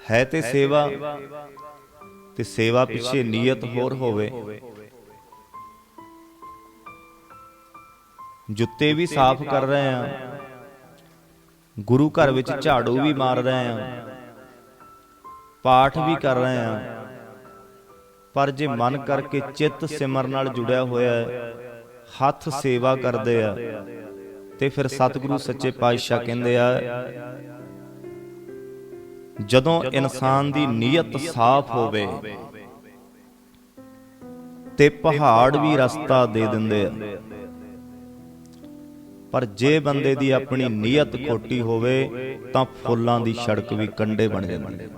ਹੈ ਤੇ ਸੇਵਾ ਤੇ ਸੇਵਾ ਪਿੱਛੇ ਨੀਅਤ ਹੋਰ ਹੋਵੇ। ਜੁੱਤੇ ਵੀ ਸਾਫ਼ ਕਰ ਰਹੇ ਆ ਗੁਰੂ ਘਰ ਵਿੱਚ ਝਾੜੂ ਵੀ ਮਾਰ ਰਹੇ ਆ ਪਾਠ ਵੀ ਕਰ ਰਹੇ ਆ ਪਰ ਜੇ ਮਨ ਕਰਕੇ ਚਿੱਤ ਸਿਮਰ ਨਾਲ ਜੁੜਿਆ ਹੋਇਆ ਹੈ ਹੱਥ ਸੇਵਾ ਕਰਦੇ ਆ। ਤੇ ਫਿਰ ਸਤਿਗੁਰੂ ਸੱਚੇ ਪਾਤਸ਼ਾਹ ਕਹਿੰਦੇ ਆ ਜਦੋਂ ਇਨਸਾਨ ਦੀ ਨੀਅਤ ਸਾਫ਼ ਹੋਵੇ ਤੇ ਪਹਾੜ ਵੀ ਰਸਤਾ ਦੇ ਦਿੰਦੇ ਆ। ਪਰ ਜੇ ਬੰਦੇ ਦੀ ਆਪਣੀ ਨੀਅਤ ਖੋਟੀ ਹੋਵੇ ਤਾਂ ਫੁੱਲਾਂ ਦੀ ਸੜਕ ਵੀ ਕੰਡੇ ਬਣ ਜਾਂਦੀ ਹੈ।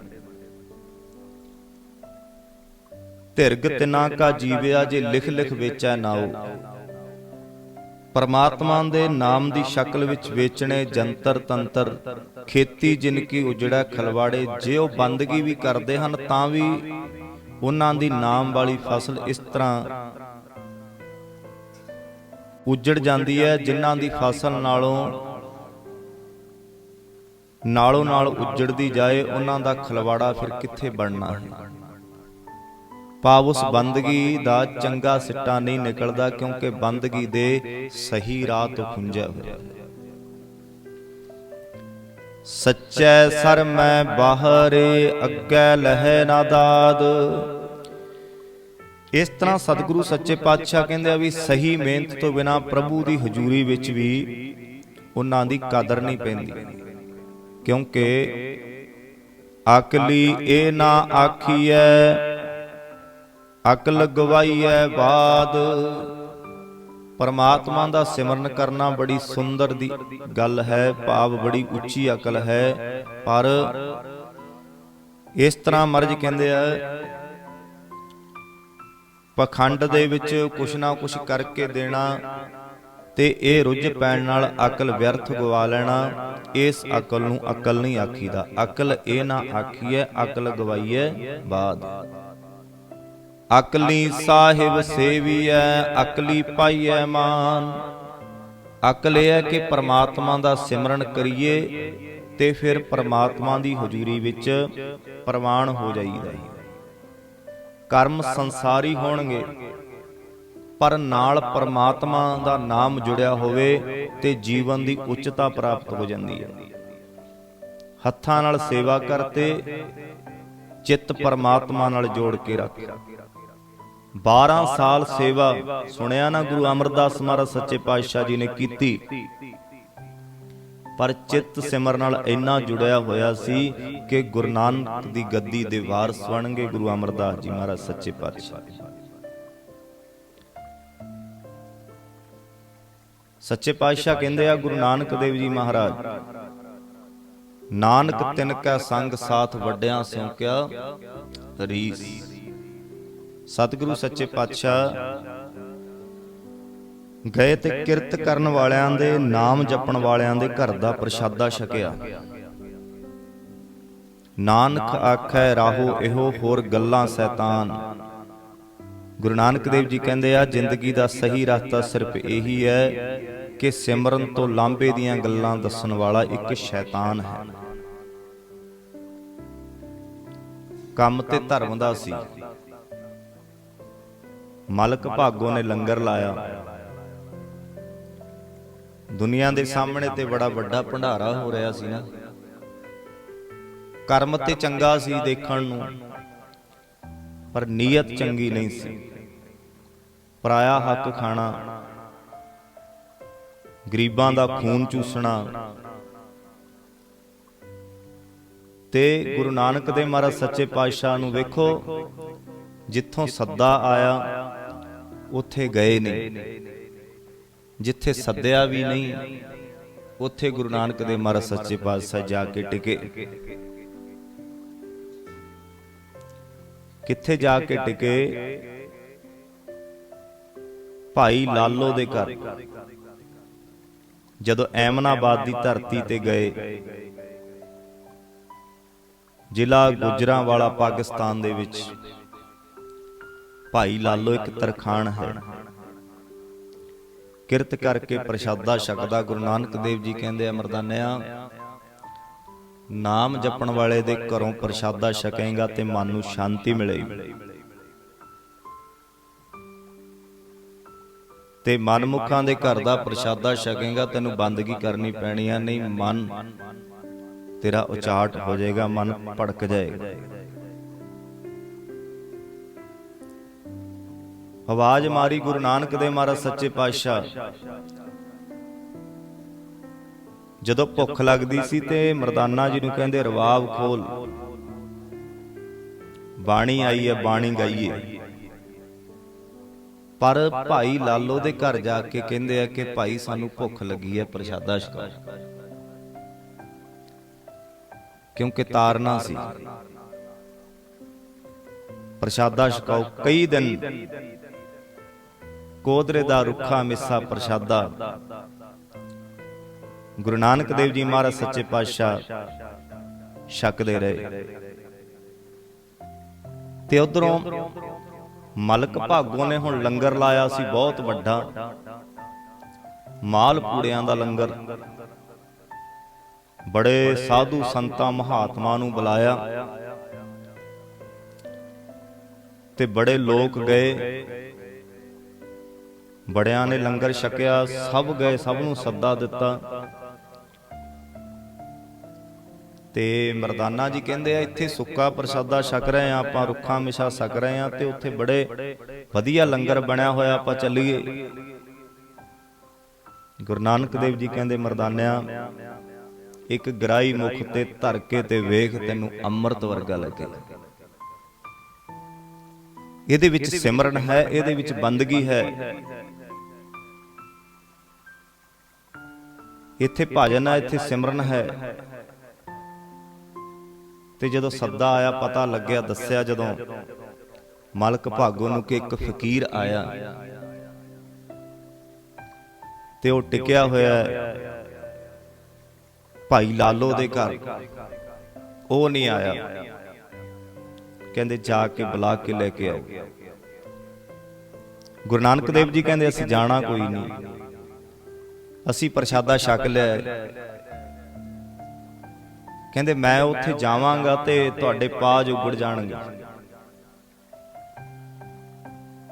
ਧਿਰਗ ਤਿਨਾ ਕਾ ਜੀਵਿਆ ਜੇ ਲਿਖ ਲਿਖ ਵੇਚੈ ਨਾਉ। ਪਰਮਾਤਮਾ ਦੇ ਨਾਮ ਦੀ ਸ਼ਕਲ ਵਿੱਚ ਵੇਚਣੇ ਜੰਤਰ ਤੰਤਰ, ਖੇਤੀ ਜਿਨ ਕੀ ਉਜੜਾ ਖਲਵਾੜੇ, ਜੇ ਉਹ ਬੰਦਗੀ ਵੀ ਕਰਦੇ ਹਨ ਤਾਂ ਵੀ ਉਹਨਾਂ ਦੀ ਨਾਮ ਵਾਲੀ ਫਸਲ ਇਸ ਤਰ੍ਹਾਂ ਉਜੜ ਜਾਂਦੀ ਹੈ, ਜਿਨ੍ਹਾਂ ਦੀ ਫਸਲ ਨਾਲੋਂ ਨਾਲੋਂ ਨਾਲ ਉਜੜਦੀ ਜਾਏ, ਉਹਨਾਂ ਦਾ ਖਲਵਾੜਾ ਫਿਰ ਕਿੱਥੇ ਬਣਨਾ? ਹੈ ਭਾਵ ਉਸ ਬੰਦਗੀ ਦਾ ਚੰਗਾ ਸਿੱਟਾ ਨਹੀਂ ਨਿਕਲਦਾ ਕਿਉਂਕਿ ਬੰਦਗੀ ਦੇ ਸਹੀ ਰਾਹ ਤੋਂ ਖੁੰਝਿਆ ਹੋਇਆ। ਹੈ ਸੱਚੈ ਸਰ ਮੈਂ ਬਾਹਰੇ ਅੱਗੇ ਲਹਿ ਨਾ ਦਾਦ। ਇਸ ਤਰ੍ਹਾਂ ਸਤਿਗੁਰੂ ਸੱਚੇ ਪਾਤਸ਼ਾਹ ਕਹਿੰਦੇ ਆ ਵੀ ਸਹੀ ਮਿਹਨਤ ਤੋਂ ਬਿਨਾ ਪ੍ਰਭੂ ਦੀ ਹਜ਼ੂਰੀ ਵਿੱਚ ਵੀ ਉਹਨਾਂ ਦੀ ਕਦਰ ਨਹੀਂ ਪੈਂਦੀ। ਕਿਉਂਕਿ ਅਕਲੀ ਇਹ ਨਾ ਆਖੀਐ ਅਕਲ ਗਵਾਈਐ ਬਾਦ। ਪਰਮਾਤਮਾ ਦਾ ਸਿਮਰਨ ਕਰਨਾ ਬੜੀ ਸੁੰਦਰ ਦੀ ਗੱਲ ਹੈ, ਭਾਵ ਬੜੀ ਉੱਚੀ ਅਕਲ ਹੈ। ਪਰ ਇਸ ਤਰ੍ਹਾਂ ਮਰਜ ਕਹਿੰਦੇ ਆ, ਪਖੰਡ ਦੇ ਵਿੱਚ ਕੁਛ ਨਾ ਕੁਛ ਕਰਕੇ ਦੇਣਾ ਤੇ ਇਹ ਰੁੱਝ ਪੈਣ ਨਾਲ ਅਕਲ ਵਿਅਰਥ ਗਵਾ ਲੈਣਾ, ਇਸ ਅਕਲ ਨੂੰ ਅਕਲ ਨਹੀਂ ਆਖੀਦਾ। ਅਕਲ ਇਹ ਨਾ ਆਖੀਐ, ਅਕਲ ਗਵਾਈਏ ਬਾਦ। ਅਕਲੀ ਸਾਹਿਬ ਸੇਵੀਐ, ਅਕਲੀ ਪਾਈਐ ਮਾਨ। ਅਕਲ ਇਹ ਹੈ ਕਿ ਪ੍ਰਮਾਤਮਾ ਦਾ ਸਿਮਰਨ ਕਰੀਏ ਤੇ ਫਿਰ ਪ੍ਰਮਾਤਮਾ ਦੀ ਹਜ਼ੂਰੀ ਵਿੱਚ ਪ੍ਰਵਾਨ ਹੋ ਜਾਈਦਾ। ਹੈ ਕਰਮ ਸੰਸਾਰੀ ਹੋਣਗੇ, ਪਰ ਨਾਲ ਪਰਮਾਤਮਾ ਦਾ ਨਾਮ ਜੁੜਿਆ ਹੋਵੇ ਤੇ ਜੀਵਨ ਦੀ ਉੱਚਤਾ ਪ੍ਰਾਪਤ ਹੋ ਜਾਂਦੀ ਹੈ। ਹੱਥਾਂ ਨਾਲ ਸੇਵਾ ਕਰਤੇ ਚਿੱਤ ਪਰਮਾਤਮਾ ਨਾਲ ਜੋੜ ਕੇ ਰੱਖ। 12 ਸਾਲ ਸੇਵਾ। ਸੁਣਿਆ ਨਾ ਗੁਰੂ ਅਮਰਦਾਸ ਮਹਾਰਾਜ ਸੱਚੇ ਪਾਤਸ਼ਾਹ ਜੀ ਨੇ ਕੀਤੀ। ਪਰ ਚਿੱਤ ਸਿਮਰ ਨਾਲ ਇੰਨਾ ਜੁੜਿਆ ਹੋਇਆ ਸੀ ਕਿ ਗੁਰੂ ਨਾਨਕ ਦੀ ਗੱਦੀ ਦੇ ਵਾਰਸ ਬਣਨਗੇ ਗੁਰੂ ਅਮਰਦਾਸ ਜੀ ਮਹਾਰਾਜ ਸੱਚੇ ਪਾਤਸ਼ਾਹ ਸੱਚੇ ਪਾਤਸ਼ਾਹ ਕਹਿੰਦੇ ਆ, ਗੁਰੂ ਨਾਨਕ ਦੇਵ ਜੀ ਮਹਾਰਾਜ, ਨਾਨਕ ਤਿਨ ਸੰਗ ਸਾਥ ਵੱਡਿਆਂ ਸਿਉ ਕਿਆ, ਰੀਸ। ਸਤਿਗੁਰੂ ਸੱਚੇ ਪਾਤਸ਼ਾਹ ਗਏ ਤੇ ਕਿਰਤ ਕਰਨ ਵਾਲਿਆਂ ਦੇ ਨਾਮ ਜਪਣ ਵਾਲਿਆਂ ਦੇ ਘਰ ਦਾ ਪ੍ਰਸ਼ਾਦਾ ਛਕਿਆ। ਨਾਨਕ ਆਖੈ ਰਾਹੋ ਇਹੋ ਹੋਰ ਗੱਲਾਂ ਸ਼ੈਤਾਨ। ਗੁਰੂ ਨਾਨਕ ਦੇਵ ਜੀ ਕਹਿੰਦੇ ਆ ਜ਼ਿੰਦਗੀ ਦਾ ਸਹੀ ਰਸਤਾ ਸਿਰਫ ਇਹੀ ਹੈ ਕਿ ਸਿਮਰਨ ਤੋਂ ਲਾਂਬੇ ਦੀਆਂ ਗੱਲਾਂ ਦੱਸਣ ਵਾਲਾ ਇੱਕ ਸ਼ੈਤਾਨ ਹੈ। ਕੰਮ ਤੇ ਧਰਮ ਦਾ ਸੀ। ਮਲਕ ਭਾਗੋ ਨੇ ਲੰਗਰ ਲਾਇਆ। ਦੁਨੀਆ ਦੇ ਸਾਹਮਣੇ ਤੇ ਬੜਾ ਵੱਡਾ ਭੰਡਾਰਾ ਹੋ ਰਿਹਾ ਸੀ ਨਾ। ਕਰਮ ਤੇ ਚੰਗਾ ਸੀ ਦੇਖਣ ਨੂੰ, ਪਰ ਨੀਅਤ ਚੰਗੀ ਨਹੀਂ ਸੀ। ਪਰਾਇਆ ਹੱਕ ਖਾਣਾ, ਗਰੀਬਾਂ ਦਾ ਖੂਨ ਚੂਸਣਾ ਤੇ ਗੁਰੂ ਨਾਨਕ ਦੇ ਮਹਾਰਾਜ ਸੱਚੇ ਪਾਤਸ਼ਾਹ ਨੂੰ ਵੇਖੋ, ਜਿੱਥੋਂ ਸੱਦਾ ਆਇਆ ਉੱਥੇ ਗਏ ਨੇ ਜਿੱਥੇ ਸੱਦਿਆ ਵੀ ਨਹੀਂ, ਉੱਥੇ ਗੁਰੂ ਨਾਨਕ ਦੇ ਮਹਾਰਾਜ ਸੱਚੇ ਪਾਤਸ਼ਾਹ ਜਾ ਕੇ ਟਿਕੇ। ਕਿੱਥੇ ਜਾ ਕੇ ਟਿਕੇ? ਭਾਈ ਲਾਲੋ ਦੇ ਘਰ। ਜਦੋਂ ਐਮਨਾਬਾਦ ਦੀ ਧਰਤੀ ਤੇ ਗਏ, ਜ਼ਿਲ੍ਹਾ ਗੁਜਰਾਂਵਾਲਾ, ਪਾਕਿਸਤਾਨ ਦੇ ਵਿੱਚ। ਭਾਈ ਲਾਲੋ ਇੱਕ ਤਰਖਾਣ ਹੈ। ਕਿਰਤ ਕਰਕੇ ਪ੍ਰਸ਼ਾਦਾ ਛਕਦਾ ਗੁਰੂ ਨਾਨਕ ਦੇਵ ਜੀ ਕਹਿੰਦੇ ਆ ਮਰਦਾਨਿਆ ਨਾਮ ਜਪਣ ਵਾਲੇ ਦੇ ਘਰੋਂ ਪ੍ਰਸ਼ਾਦਾ ਛਕੇਗਾ ਤੇ ਮਨ ਨੂੰ ਸ਼ਾਂਤੀ ਮਿਲੇਗੀ। ਤੇ ਮਨਮੁਖਾਂ ਦੇ ਘਰ ਦਾ ਪ੍ਰਸ਼ਾਦਾ ਛਕੇਗਾ ਤੈਨੂੰ ਬੰਦਗੀ ਕਰਨੀ ਪੈਣੀ ਆ ਨਹੀਂ ਮਨ ਤੇਰਾ ਉਚਾਟ ਹੋ ਜਾਏਗਾ ਮਨ ਭੜਕ ਜਾਏਗਾ। ਆਵਾਜ਼ ਮਾਰੀ ਗੁਰੂ ਨਾਨਕ ਦੇ ਮਹਾਰਾਜ ਸੱਚੇ ਪਾਤਸ਼ਾਹ। ਜਦੋਂ ਭੁੱਖ ਲੱਗਦੀ ਸੀ ਤੇ ਮਰਦਾਨਾ ਜੀ ਨੂੰ ਕਹਿੰਦੇ ਰਵਾਬ ਖੋਲ। ਬਾਣੀ ਆਈ ਹੈ ਬਾਣੀ ਗਾਈਏ। ਪਰ ਭਾਈ ਲਾਲੋ ਦੇ ਘਰ ਜਾ ਕੇ ਕਹਿੰਦੇ ਆ ਕਿ ਭਾਈ ਸਾਨੂੰ ਭੁੱਖ ਲੱਗੀ ਹੈ ਪ੍ਰਸ਼ਾਦਾ ਛਕਾਓ। ਕਿਉਂਕਿ ਤਾਰਨਾ ਸੀ। ਪ੍ਰਸ਼ਾਦਾ ਛਕਾਓ। ਕਈ ਦਿਨ ਕੋਦਰੇ ਦਾ ਰੁੱਖਾ ਮਿੱਸਾ ਪ੍ਰਸ਼ਾਦਾ। ਗੁਰੂ ਨਾਨਕ ਦੇਵ ਜੀ ਮਹਾਰਾਜ ਸੱਚੇ ਪਾਤਸ਼ਾਹ ਛਕਦੇ ਰਹੇ। ਤੇ ਉਧਰੋਂ ਮਲਕ ਭਾਗੋ ਨੇ ਹੁਣ ਲੰਗਰ ਲਾਇਆ ਸੀ, ਬਹੁਤ ਵੱਡਾ। ਮਾਲ ਪੂੜਿਆਂ ਦਾ ਲੰਗਰ। ਬੜੇ ਸਾਧੂ ਸੰਤਾਂ ਮਹਾਤਮਾ ਨੂੰ ਬੁਲਾਇਆ। ਤੇ ਬੜੇ ਲੋਕ ਗਏ। ਬੜਿਆਂ ਨੇ ਲੰਗਰ ਛਕਿਆ, ਸਭ ਗਏ, ਸਭ ਨੂੰ ਸੱਦਾ ਦਿੱਤਾ। ਤੇ ਮਰਦਾਨਾ ਜੀ ਕਹਿੰਦੇ ਆ, ਇੱਥੇ ਸੁੱਕਾ ਪ੍ਰਸ਼ਾਦਾ ਛਕ ਰਹੇ ਆ, ਆਪਾਂ ਰੁੱਖਾਂ ਮਿਸ਼ਾ ਛਕ ਰਹੇ ਆ ਤੇ ਉੱਥੇ ਬੜੇ ਵਧੀਆ ਲੰਗਰ ਬਣਿਆ ਹੋਇਆ, ਆਪਾਂ ਚੱਲੀਏ। ਗੁਰੂ ਨਾਨਕ ਦੇਵ ਜੀ ਕਹਿੰਦੇ, ਮਰਦਾਨਿਆ, ਇੱਕ ਗਰਾਈ ਮੁਖ ਤੇ ਧਰ ਕੇ ਤੇ ਵੇਖ, ਤੈਨੂੰ ਅੰਮ੍ਰਿਤ ਵਰਗਾ ਲੱਗੇ। ਇਹਦੇ ਵਿੱਚ ਸਿਮਰਨ ਹੈ, ਇਹਦੇ ਵਿੱਚ ਬੰਦਗੀ ਹੈ। ਇੱਥੇ ਭਜਨ ਹੈ ਇੱਥੇ ਸਿਮਰਨ ਹੈ। ਤੇ ਜਦੋਂ ਸੱਦਾ ਆਇਆ ਪਤਾ ਲੱਗਿਆ ਦੱਸਿਆ ਜਦੋਂ ਮਲਕ ਭਾਗੋ ਨੂੰ ਕਿ ਇੱਕ ਫਕੀਰ ਆਇਆ। ਤੇ ਉਹ ਟਿਕਿਆ ਹੋਇਆ ਭਾਈ ਲਾਲੋ ਦੇ ਘਰ। ਉਹ ਨਹੀਂ ਆਇਆ। ਕਹਿੰਦੇ ਜਾ ਕੇ ਬੁਲਾ ਕੇ ਲੈ ਕੇ ਆਓ। ਗੁਰੂ ਨਾਨਕ ਦੇਵ ਜੀ ਕਹਿੰਦੇ ਅਸੀਂ ਜਾਣਾ ਕੋਈ ਨਹੀਂ। ਅਸੀਂ ਪ੍ਰਸ਼ਾਦਾ ਛਕ ਲਿਆ। ਕਹਿੰਦੇ ਮੈਂ ਉੱਥੇ ਜਾਵਾਂਗਾ ਤੇ ਤੁਹਾਡੇ ਪਾਜ ਉਗੜ ਜਾਣਗੇ।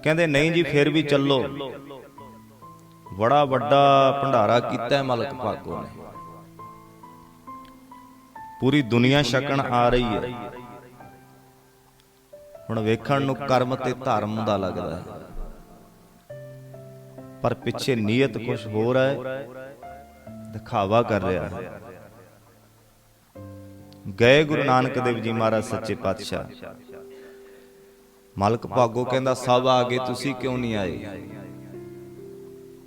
ਕਹਿੰਦੇ ਨਹੀਂ ਜੀ ਫਿਰ ਵੀ ਚੱਲੋ। ਬੜਾ ਵੱਡਾ ਭੰਡਾਰਾ ਕੀਤਾ ਮਲਕ ਭਾਗੋ ਨੇ। ਪੂਰੀ ਦੁਨੀਆ ਛਕਣ ਆ ਰਹੀ ਹੈ। ਹੁਣ ਵੇਖਣ ਨੂੰ ਕਰਮ ਤੇ ਧਰਮ ਦਾ ਲੱਗਦਾ ਹੈ। ਪਰ ਪਿੱਛੇ ਨੀਅਤ ਕੁਝ ਹੋਰ ਹੈ, ਦਿਖਾਵਾ ਕਰ ਰਿਹਾ ਹੈ। ਗਏ ਗੁਰੂ ਨਾਨਕ ਦੇਵ ਜੀ ਮਹਾਰਾਜ ਸੱਚੇ ਪਾਤਸ਼ਾਹ। ਮਲਕ ਭਾਗੋ ਕਹਿੰਦਾ, ਸਭ ਆ ਗਏ ਤੁਸੀਂ ਕਿਉਂ ਨਹੀਂ ਆਏ?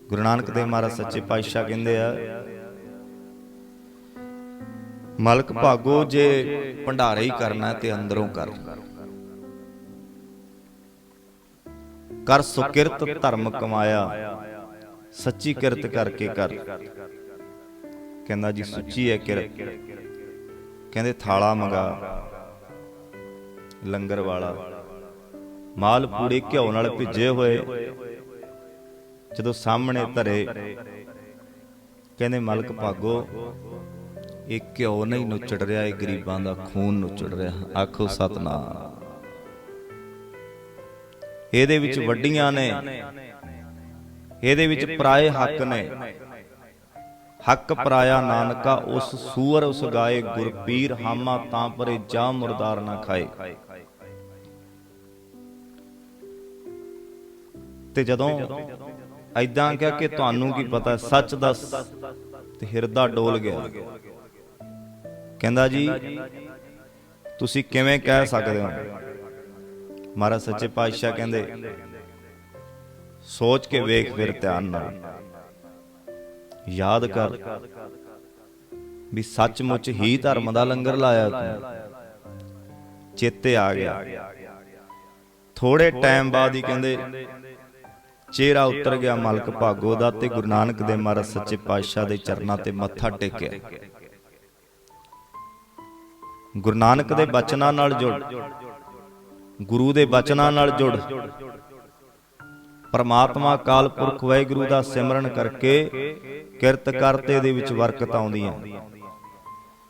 ਗੁਰੂ ਨਾਨਕ ਦੇਵ ਮਹਾਰਾਜ ਸੱਚੇ ਪਾਤਸ਼ਾਹ ਕਹਿੰਦੇ ਆ, ਮਲਕ ਭਾਗੋ, ਜੇ ਭੰਡਾਰਾ ਹੀ ਕਰਨਾ ਤੇ ਅੰਦਰੋਂ ਕਰ। ਕਰ ਸੁਕਿਰਤ ਧਰਮ ਕਮਾਇਆ। ਸੱਚੀ ਕਿਰਤ ਕਰਕੇ ਕਰ। ਕਹਿੰਦਾ ਜੀ, ਸੁੱਚੀ ਹੈ ਕਿਰਤ। ਕਹਿੰਦੇ ਥਾਲਾ ਮੰਗਾ। ਲੰਗਰ ਵਾਲਾ। ਮਾਲ ਪੂੜੇ ਘਿਓ ਨਾਲ ਭਿੱਜੇ ਹੋਏ। ਜਦੋਂ ਸਾਹਮਣੇ ਧਰੇ, ਕਹਿੰਦੇ, ਮਲਕ ਭਾਗੋ, ਇਹ ਘਿਓ ਨਹੀਂ ਨੁਚੜ ਰਿਹਾ, ਇਹ ਗਰੀਬਾਂ ਦਾ ਖੂਨ ਨੁਚੜ ਰਿਹਾ। ਆਖੋ, ਸਤਨਾਮ। ਇਹਦੇ ਵਿੱਚ ਵੱਡੀਆਂ ਨੇ। ਇਹਦੇ ਵਿੱਚ ਪਰਾਏ ਹੱਕ ਨੇ। ਹੱਕ ਪਰਾਇਆ ਨਾਨਕਾ ਉਸ ਸੂਰ ਉਸ ਗਾਏ ਗੁਰਪੀਰ ਹਾਮਾ ਤਾਂ ਪਰੇ ਜਾ ਮੁਰਦਾਰ ਨਾ ਖਾਏ। ਤੇ ਜਦੋਂ ਐਦਾਂ ਕਿਹਾ ਕਿ ਤੁਹਾਨੂੰ ਕੀ ਪਤਾ ਸੱਚ ਦੱਸ ਤੇ ਹਿਰਦਾ ਡੋਲ ਗਿਆ। ਕਹਿੰਦਾ ਜੀ ਤੁਸੀਂ ਕਿਵੇਂ ਕਹਿ ਸਕਦੇ ਹੋ? ਮਹਾਰਾਜ ਸੱਚੇ ਪਾਤਸ਼ਾਹ ਕਹਿੰਦੇ ਸੋਚ ਕੇ ਵੇਖ ਫਿਰ ਧਿਆਨ ਨਾਲ। ਯਾਦ ਕਰ ਵੀ ਸੱਚਮੁੱਚ ਹੀ ਧਰਮ ਦਾ ਲੰਗਰ ਲਾਇਆ ਤੂੰ। ਚੇਤੇ ਆ ਗਿਆ। ਥੋੜੇ ਟਾਈਮ ਬਾਅਦ ਹੀ ਕਹਿੰਦੇ ਚਿਹਰਾ ਉਤਰ ਗਿਆ ਮਲਕ ਭਾਗੋ ਦਾ ਤੇ ਗੁਰੂ ਨਾਨਕ ਦੇ ਮਹਾਰਾਜ ਸੱਚੇ ਪਾਤਸ਼ਾਹ ਦੇ ਚਰਨਾਂ ਤੇ ਮੱਥਾ ਟੇਕਿਆ। ਗੁਰੂ ਨਾਨਕ ਦੇ ਬਚਨਾਂ ਨਾਲ ਜੁੜ। ਗੁਰੂ ਦੇ ਬਚਨਾਂ ਨਾਲ ਜੁੜ। ਪਰਮਾਤਮਾ ਕਾਲ ਪੁਰਖ ਵਾਹਿਗੁਰੂ ਦਾ ਸਿਮਰਨ ਕਰਕੇ ਕਿਰਤ ਕਰਤੇ ਦੇ ਵਿੱਚ ਬਰਕਤ ਆਉਂਦੀਆਂ।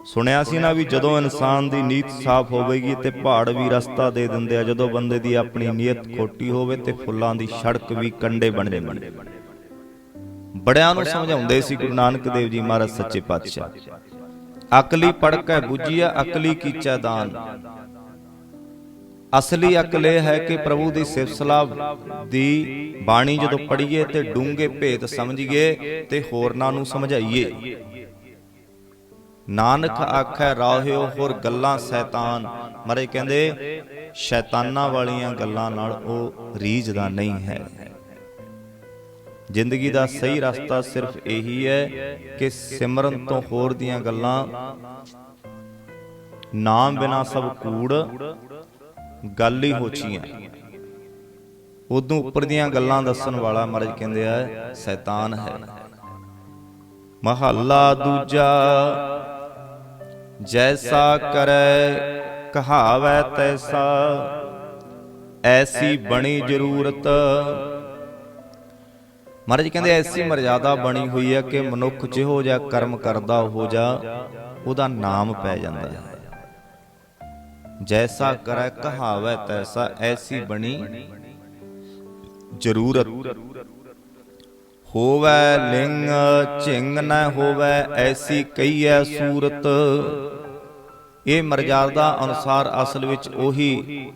ਸੁਣਿਆ ਸੀ ਨਾ ਵੀ ਜਦੋਂ ਇਨਸਾਨ ਦੀ ਨੀਤ ਸਾਫ਼ ਹੋਵੇਗੀ ਤੇ ਪਹਾੜ ਵੀ ਰਸਤਾ ਦੇ ਦਿੰਦੇ ਆ, ਜਦੋਂ ਬੰਦੇ ਦੀ ਆਪਣੀ ਨੀਅਤ ਖੋਟੀ ਹੋਵੇ ਤੇ ਫੁੱਲਾਂ ਦੀ ਸੜਕ ਵੀ ਕੰਡੇ ਬਣ। ਜਾਂਦੇ ਬੜਿਆਂ ਨੂੰ ਸਮਝਾਉਂਦੇ ਸੀ ਗੁਰੂ ਨਾਨਕ ਦੇਵ ਜੀ ਮਹਾਰਾਜ ਸੱਚੇ ਪਾਤਸ਼ਾਹ। ਅਕਲੀ ਪੜਕੈ ਬੁੱਝੀਆ ਅਕਲੀ ਕੀਚਾ ਦਾਨ। ਅਸਲੀ ਅਕਲ ਇਹ ਹੈ ਕਿ ਪ੍ਰਭੂ ਦੀ ਸਿਫਤ ਸਲਾਹ ਦੀ ਬਾਣੀ ਜਦੋਂ ਪੜ੍ਹੀਏ ਤੇ ਡੂੰਘੇ ਭੇਤ ਸਮਝੀਏ ਤੇ ਹੋਰਨਾਂ ਨੂੰ ਸਮਝਾਈਏ। ਨਾਨਕ ਆਖੈ ਰਾਹਿਓ ਹੋਰ ਗੱਲਾਂ ਸ਼ੈਤਾਨ। ਮਰੇ ਕਹਿੰਦੇ ਸ਼ੈਤਾਨਾਂ ਵਾਲੀਆਂ ਗੱਲਾਂ ਨਾਲ ਉਹ ਰੀਝਦਾ ਨਹੀਂ ਹੈ। ਜ਼ਿੰਦਗੀ ਦਾ ਸਹੀ ਰਸਤਾ ਸਿਰਫ ਇਹੀ ਹੈ ਕਿ ਸਿਮਰਨ ਤੋਂ ਹੋਰ ਦੀਆਂ ਗੱਲਾਂ ਨਾਮ ਬਿਨਾ ਸਭ ਕੂੜ ਗੱਲ ਹੀ ਹੋਚੀਆਂ ਉਦੋਂ ਉੱਪਰ ਦੀਆਂ ਗੱਲਾਂ ਦੱਸਣ ਵਾਲਾ ਮਹਾਰਾਜ ਕਹਿੰਦੇ ਆ, ਸ਼ੈਤਾਨ ਹੈ। ਮਹੱਲਾ ਦੂਜਾ, ਜੈਸਾ ਕਰੈ, ਕਹਾਵੈ ਤੈਸਾ। ਐਸੀ ਬਣੀ ਜ਼ਰੂਰਤ। ਮਹਾਰਾਜ ਕਹਿੰਦੇ ਐਸੀ ਮਰਜ਼ਾਦਾ ਬਣੀ ਹੋਈ ਹੈ ਕਿ ਮਨੁੱਖ ਜਿਹੋ ਜਿਹਾ ਕਰਮ ਕਰਦਾ ਹੋ ਜਾ, ਉਹਦਾ ਨਾਮ ਪੈ ਜਾਂਦਾ। ਹੈ ਜੈਸਾ ਕਰੈ ਕਹਾਵੈ ਤੈਸਾ ਐਸੀ ਬਣੀ ਜ਼ਰੂਰਤ ਹੋਵੈ ਲਿੰਗ ਝਿੰਗ ਨ ਹੋਵੈ ਐਸੀ ਕਈਐ ਸੂਰਤ ਇਹ ਮਰਜ਼ਾਦਾ ਅਨੁਸਾਰ ਅਸਲ ਵਿੱਚ ਉਹੀ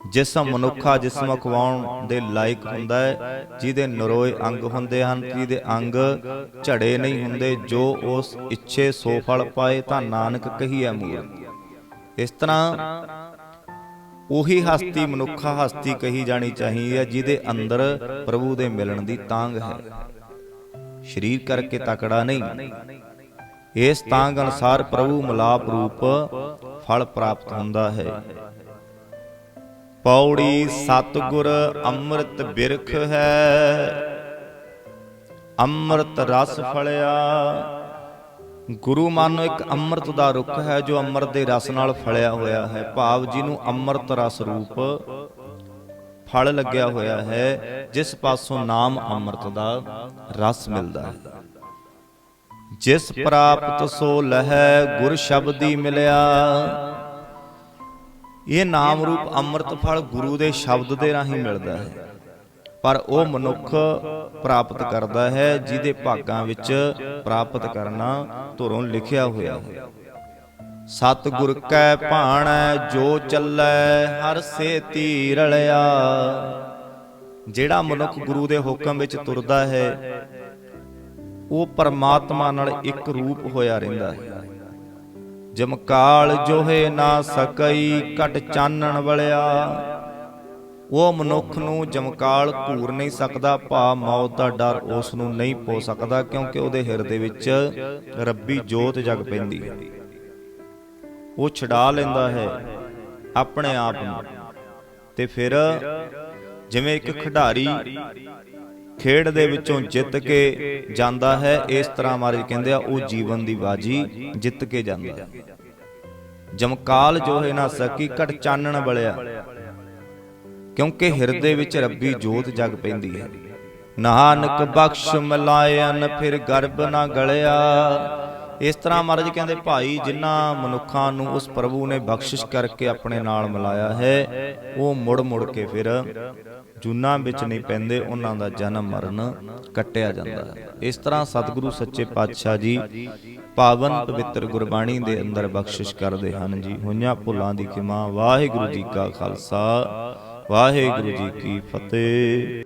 ਜਿਸਮ ਮਨੁੱਖਾ ਜਿਸਮ ਖਵਾਉਣ ਦੇ ਲਾਇਕ ਹੁੰਦਾ ਹੈ ਜਿਹਦੇ ਨਰੋਏ ਅੰਗ ਹੁੰਦੇ ਹਨ ਜਿਹਦੇ ਅੰਗ ਝੜੇ ਨਹੀਂ ਹੁੰਦੇ ਜੋ ਉਸ ਇੱਛੇ ਸੋ ਫਲ ਪਾਏ ਤਾਂ ਨਾਨਕ ਕਹੀਐ ਮੂਰਤ ਇਸ ਤਰ੍ਹਾਂ ਉਹੀ ਹਸਤੀ ਮਨੁੱਖਾ ਹਸਤੀ ਕਹੀ ਜਾਣੀ ਚਾਹੀਦੀ ਹੈ, ਜਿਹਦੇ ਅੰਦਰ ਪ੍ਰਭੂ ਦੇ ਮਿਲਣ ਦੀ ਤਾਂਗ ਹੈ। ਸਰੀਰ ਕਰਕੇ ਤਕੜਾ ਨਹੀਂ। ਇਸ ਤਾਂਗ ਅਨਸਾਰ ਪ੍ਰਭੂ ਮਲਾਪ ਰੂਪ ਫਲ ਪ੍ਰਾਪਤ ਹੁੰਦਾ ਹੈ। ਪੌੜੀ ਸਤਗੁਰ ਅੰਮ੍ਰਿਤ ਬਿਰਖ ਹੈ। ਅੰਮ੍ਰਿਤ ਰਸ ਫਲਿਆ। ਗੁਰੂ ਮਾਨੋ ਇੱਕ ਅੰਮ੍ਰਿਤ ਦਾ ਰੁੱਖ ਹੈ ਜੋ ਅੰਮ੍ਰਿਤ ਦੇ ਰਸ ਨਾਲ ਫਲਿਆ ਹੋਇਆ ਹੈ। ਭਾਵ ਜਿਹਨੂੰ ਅੰਮ੍ਰਿਤ ਰਸ ਰੂਪ ਫਲ ਲੱਗਿਆ ਹੋਇਆ ਹੈ, ਜਿਸ ਪਾਸੋਂ ਨਾਮ ਅੰਮ੍ਰਿਤ ਦਾ ਰਸ ਮਿਲਦਾ ਹੈ। ਜਿਸ ਪ੍ਰਾਪਤ ਸੋ ਲਹੈ ਗੁਰ ਸ਼ਬਦੀ ਮਿਲਿਆ। ਇਹ ਨਾਮ ਰੂਪ ਅੰਮ੍ਰਿਤ ਫਲ ਗੁਰੂ ਦੇ ਸ਼ਬਦ ਦੇ ਰਾਹੀਂ ਮਿਲਦਾ ਹੈ। ਪਰ ਉਹ ਮਨੁੱਖ ਪ੍ਰਾਪਤ ਕਰਦਾ ਹੈ, ਜਿਹਦੇ ਭਾਗਾਂ ਵਿੱਚ ਪ੍ਰਾਪਤ ਕਰਨਾ ਧੁਰੋਂ ਲਿਖਿਆ ਹੋਇਆ ਹੈ। ਸਤਿਗੁਰ ਕੈ ਭਾਣੈ, ਜੋ ਚੱਲੈ ਹਰ ਸੇਤੀ ਰਲਿਆ। ਜਿਹੜਾ ਮਨੁੱਖ ਗੁਰੂ ਦੇ ਹੁਕਮ ਵਿੱਚ ਤੁਰਦਾ ਹੈ, ਉਹ ਪਰਮਾਤਮਾ ਨਾਲ ਇੱਕ ਰੂਪ ਹੋਇਆ ਰਹਿੰਦਾ ਹੈ। ਜਮਕਾਲ ਜੋਹੇ ਨਾ ਸਕਈ, ਘਟ ਚਾਨਣ ਵਲਿਆ। ਉਹ ਮਨੁੱਖ ਨੂੰ ਜਮਕਾਲ ਘੂਰ ਨਹੀਂ ਸਕਦਾ ਭਾ ਮੌਤ ਦਾ ਡਰ ਉਸ ਨੂੰ ਨਹੀਂ ਪੋ ਸਕਦਾ, ਕਿਉਂਕਿ ਉਹਦੇ ਹਿਰਦੇ ਵਿੱਚ ਰੱਬੀ ਜੋਤ ਜਗ ਪੈਂਦੀ ਹੈ। ਉਹ ਛਡਾ ਲੈਂਦਾ ਹੈ ਆਪਣੇ ਆਪ ਨੂੰ। ਤੇ ਫਿਰ ਜਿਵੇਂ ਇੱਕ ਖਿਡਾਰੀ ਖੇਡ ਦੇ ਵਿੱਚੋਂ ਜਿੱਤ ਕੇ ਜਾਂਦਾ ਹੈ, ਇਸ ਤਰ੍ਹਾਂ ਮਹਾਰਾਜ ਕਹਿੰਦੇ ਆ, ਉਹ ਜੀਵਨ ਦੀ ਬਾਜੀ ਜਿੱਤ ਕੇ ਜਾਂਦਾ ਜਮਕਾਲ ਜੋ ਹੈ ਨਾ ਸਕੀ, ਘਟ ਚਾਨਣ ਬਲਿਆ ਕਿਉਂਕਿ ਹਿਰਦੇ ਵਿੱਚ ਰੱਬੀ ਜੋਤ ਜਗ ਪੈਂਦੀ ਹੈ। ਨਾਨਕ ਬਖਸ਼ ਮਲਾਇਨ ਫਿਰ ਗਰਭ ਨਾ ਗਲਿਆ। ਇਸ ਤਰ੍ਹਾਂ ਮਹਾਰਾਜ ਕਹਿੰਦੇ ਭਾਈ ਜਿਨ੍ਹਾਂ ਮਨੁੱਖਾਂ ਨੂੰ ਉਸ ਪ੍ਰਭੂ ਨੇ ਬਖਸ਼ਿਸ਼ ਕਰਕੇ ਆਪਣੇ ਨਾਲ ਮਿਲਾਇਆ ਹੈ ਉਹ ਮੁੜ ਮੁੜ ਕੇ ਫਿਰ ਜੁਨਾ ਵਿੱਚ ਨਹੀਂ ਪੈਂਦੇ ਉਹਨਾਂ ਦਾ ਜਨਮ ਮਰਨ ਕੱਟਿਆ ਜਾਂਦਾ ਹੈ। ਇਸ ਤਰ੍ਹਾਂ ਸਤਿਗੁਰੂ ਸੱਚੇ ਪਾਤਸ਼ਾਹ ਜੀ ਪਾਵਨ ਪਵਿੱਤਰ ਗੁਰਬਾਣੀ ਦੇ ਅੰਦਰ ਬਖਸ਼ਿਸ਼ ਕਰਦੇ ਹਨ ਜੀ। ਹੋਈਆਂ ਭੁੱਲਾਂ ਦੀ ਖਿਮਾ ਵਾਹਿਗੁਰੂ ਜੀ ਕਾ ਖਾਲਸਾ। ਵਾਹਿਗੁਰੂ ਜੀ ਕੀ ਫਤਿਹ।